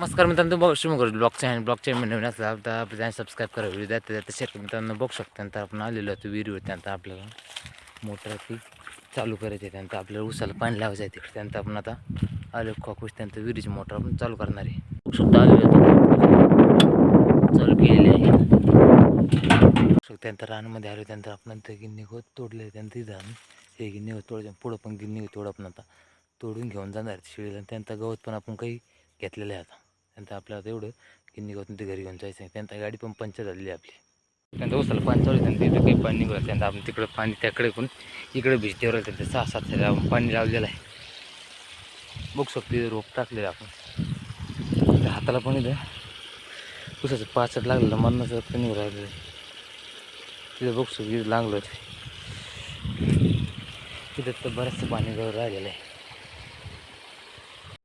नमस्कार मित्रांनो बघ शुभ करू ब्लॉग चॅनल ब्लॉग चॅनल नवीन असला तर आपलं चॅनल सबस्क्राईब करा. व्हिडिओ द्या जाते शेअर मित्रांनो बघू शकतो. त्यानंतर आपण आलेलो होतो विहिरीवर त्यानंतर आपल्याला मोटर ती चालू करायची आहे त्यानंतर आपल्याला उसाला पाणी लावायचं आहे तिकडे. त्यानंतर आपण आता आलो खोकूस त्यानंतर विहिरीची मोटर आपण चालू करणार आहे. बघू शकतो आलेलो होतो चालू केलेली आहे. शकतो त्यानंतर रानमध्ये आलो त्यानंतर आपण ते गिन्नी होत तोडले त्यानंतर तिथं हे गिन्नी होत तोडले पुढं पण गिन्नी होत तोड आपण आता तोडून घेऊन जाणार शिळीला त्यानंतर गवत पण आपण काही घेतलेलं आहे आता. त्यानंतर आपल्याला आता एवढं गिन्नी गवत ते घरी घेऊन जायचं आहे त्यानंतर गाडी पण पंचर झालेली आहे आपली. त्यानंतर उसाला पाणी चालू आहे, त्यानंतर इथं काही पाणी निघालं त्यानंतर आपण तिकडं पाणी त्याकडे पण इकडे भिजतेवर राहिलं त्यानंतर सहा सात साली आपण पाणी लावलेलं आहे. बघू शकतो रोप टाकलेलं आपण. हाताला पण इथं उसाचं पाचट लागलेलं मरणाचं पाणी राहिलेलं तिथं बघू शकतो इथं लागलं तिथं तर बरंचसं पाणी राहिलेलं आहे.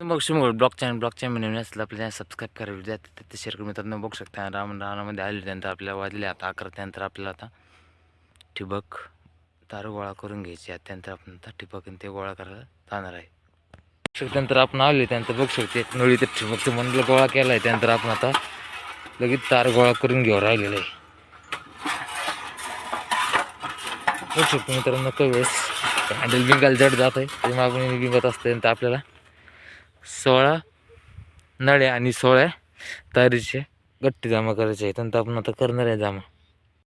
बघ मग ब्लॉक चॅनल ब्लॉक चॅनल नवीन असेल आपल्याला सबस्क्राईब करा व्हिडिओ जाते ते शेअर करून मित्रांनो बघू शकता. राम रानामध्ये आले त्यानंतर आपल्याला वाजले. आता अकरा त्यानंतर आपल्याला आता ठिबक तार गोळा करून घ्यायची. आहे त्यानंतर आपण आता ठिबक आणि ते गोळा करायला जाणार आहे. त्यानंतर आपण आले त्यानंतर बघू शकते. नळी ते ठिबकचं मंडळ गोळा केला आहे त्यानंतर आपण आता लगेच तार गोळा करून घेऊ राहिलेलं आहे. बघू शकतो मित्रांनो काही वेळेस हँडल बिंगाल जड जात आहे. ते मागून बिंगत असते आपल्याला सोळा नळ्या आणि सोळा तारीचे गट्टी जमा करायचे आहेत आणि आपण आता करणार आहे जमा.